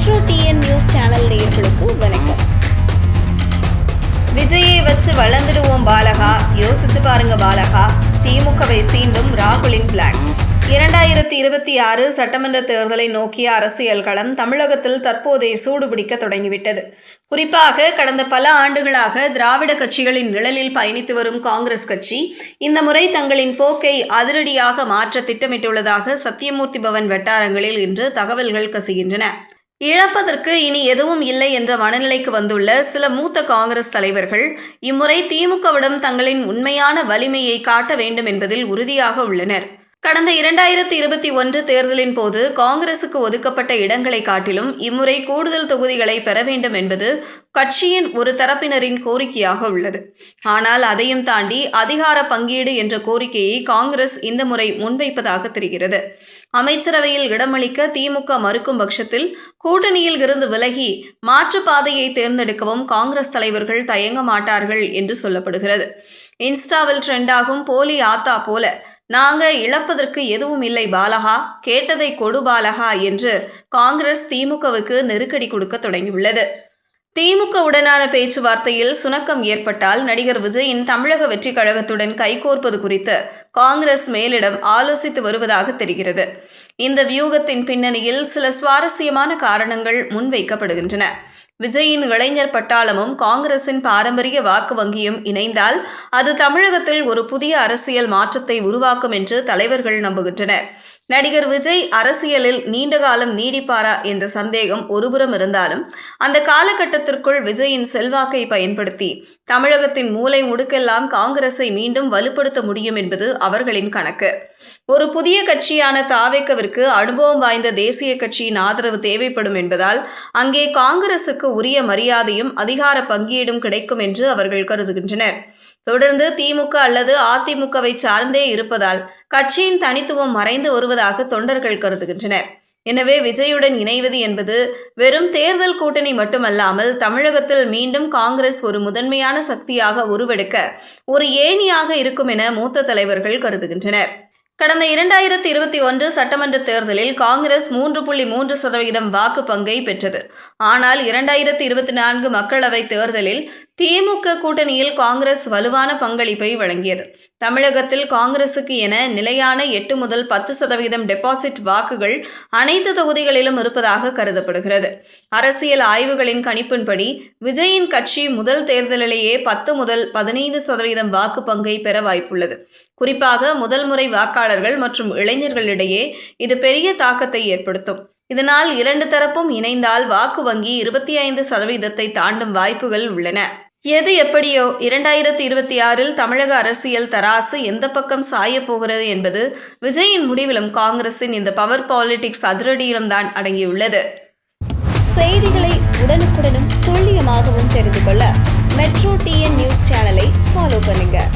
Metro TN news channel நேயர்களுக்கு வணக்கம். விஜயை வச்சு வளர்ந்துடுவோம் பாலகா. யோசிச்சு பாருங்க பாலகா. திமுகவை சீண்டும் ராகுலின் பிளான் இரண்டாயிரத்தி இருபத்தி ஆறு சட்டமன்ற தேர்தலை நோக்கிய அரசியல் களம் தமிழகத்தில் தற்போதே சூடுபிடிக்க தொடங்கிவிட்டது. குறிப்பாக கடந்த பல ஆண்டுகளாக திராவிட கட்சிகளின் நிழலில் பயணித்து வரும் காங்கிரஸ் கட்சி இந்த முறை தங்களின் போக்கை அதிரடியாக மாற்ற திட்டமிட்டுள்ளதாக சத்தியமூர்த்தி பவன் வட்டாரங்களில் இன்று தகவல்கள் கசிகின்றன. இழப்பதற்கு இனி எதுவும் இல்லை என்ற மனநிலைக்கு வந்துள்ள சில மூத்த காங்கிரஸ் தலைவர்கள் இம்முறை திமுகவிடம் தங்களின் உண்மையான வலிமையை காட்ட வேண்டும் என்பதில் உறுதியாக உள்ளனர். கடந்த இரண்டாயிரத்தி இருபத்தி ஒன்று தேர்தலின் போது காங்கிரசுக்கு ஒதுக்கப்பட்ட இடங்களை காட்டிலும் இம்முறை கூடுதல் தொகுதிகளை பெற வேண்டும் என்பது கட்சியின் ஒரு தரப்பினரின் கோரிக்கையாக உள்ளது. ஆனால் அதையும் தாண்டி அதிகார பங்கீடு என்ற கோரிக்கையை காங்கிரஸ் இந்த முறை முன்வைப்பதாக தெரிகிறது. அமைச்சரவையில் இடமளிக்க திமுக மறுக்கும் பட்சத்தில் கூட்டணியில் இருந்து விலகி மாற்றுப்பாதையை தேர்ந்தெடுக்கவும் காங்கிரஸ் தலைவர்கள் தயங்க மாட்டார்கள் என்று சொல்லப்படுகிறது. இன்ஸ்டாவில் ட்ரெண்டாகும் போலி ஆத்தா போல நாங்க இழப்பதற்கு எதுவும் இல்லை பாலகா. கேட்டதை கொடு பாலகா என்று காங்கிரஸ் திமுகவுக்கு நெருக்கடி கொடுக்க தொடங்கியுள்ளது. திமுக உடனான பேச்சுவார்த்தையில் சுணக்கம் ஏற்பட்டால் நடிகர் விஜயின் தமிழக வெற்றி கழகத்துடன் கைகோர்ப்பது குறித்து காங்கிரஸ் மேலிடம் ஆலோசித்து வருவதாக தெரிகிறது. இந்த வியூகத்தின் பின்னணியில் சில சுவாரஸ்யமான காரணங்கள் முன்வைக்கப்படுகின்றன. விஜயின் இளைஞர் பட்டாளமும் காங்கிரசின் பாரம்பரிய வாக்கு வங்கியும் இணைந்தால் அது தமிழகத்தில் ஒரு புதிய அரசியல் மாற்றத்தை உருவாக்கும் என்று தலைவர்கள் நம்புகின்றனர். நடிகர் விஜய் அரசியலில் நீண்ட காலம் நீடிப்பாரா என்ற சந்தேகம் ஒருபுறம் இருந்தாலும் அந்த காலகட்டத்திற்குள் விஜயின் செல்வாக்கை பயன்படுத்தி தமிழகத்தின் மூலை முடுக்கெல்லாம் காங்கிரஸை மீண்டும் வலுப்படுத்த முடியும் என்பது அவர்களின் கணக்கு. ஒரு புதிய கட்சியான தாவேக்கவிற்கு அனுபவம் வாய்ந்த தேசிய கட்சியின் ஆதரவு தேவைப்படும் என்பதால் அங்கே காங்கிரசுக்கு உரிய மரியாதையும் அதிகார பங்கீடும் கிடைக்கும் என்று அவர்கள் கருதுகின்றனர். தொடர்ந்து திமுக அல்லது அதிமுகவை சார்ந்தே இருப்பதால் கட்சியின் தனித்துவம் மறைந்து வருவதாக தொண்டர்கள் கருதுகின்றனர். எனவே விஜயுடன் இணைவது என்பது வெறும் தேர்தல் கூட்டணி மட்டுமல்லாமல் தமிழகத்தில் மீண்டும் காங்கிரஸ் ஒரு முதன்மையான சக்தியாக உருவெடுக்க ஒரு ஏணியாக இருக்கும் என மூத்த தலைவர்கள் கருதுகின்றனர். கடந்த இரண்டாயிரத்தி இருபத்தி ஒன்று சட்டமன்ற தேர்தலில் காங்கிரஸ் மூன்று புள்ளி மூன்று சதவீதம் வாக்கு பங்கை பெற்றது. ஆனால் இரண்டாயிரத்தி இருபத்தி நான்கு மக்களவைத் தேர்தலில் திமுக கூட்டணியில் காங்கிரஸ் வலுவான பங்களிப்பை வழங்கியது. தமிழகத்தில் காங்கிரசுக்கு என நிலையான எட்டு முதல் பத்து சதவீதம் டெபாசிட் வாக்குகள் அனைத்து தொகுதிகளிலும் இருப்பதாக கருதப்படுகிறது. அரசியல் ஆய்வுகளின் கணிப்பின்படி விஜயின் கட்சி முதல் தேர்தலிலேயே பத்து முதல் பதினைந்து சதவீதம் வாக்கு பங்கை பெற வாய்ப்புள்ளது. குறிப்பாக முதல் முறை வாக்காளர்கள் மற்றும் இளைஞர்களிடையே இது பெரிய தாக்கத்தை ஏற்படுத்தும். இதனால் இரண்டு தரப்பும் இணைந்தால் வாக்கு வங்கி இருபத்தி ஐந்து சதவீதத்தை தாண்டும் வாய்ப்புகள் உள்ளன. எது எப்படியோ இரண்டாயிரத்தி இருபத்தி ஆறில் தமிழக அரசியல் தராசு எந்த பக்கம் சாய போகிறது என்பது விஜயின் முடிவிலும் காங்கிரசின் இந்த பவர் பாலிடிக்ஸ் அதிரடியிலும் தான் அடங்கியுள்ளது. செய்திகளை உடனுக்குடனும் துல்லியமாகவும் தெரிந்து கொள்ள மெட்ரோ டிஎன் நியூஸ் சேனலை ஃபாலோ பண்ணுங்கள்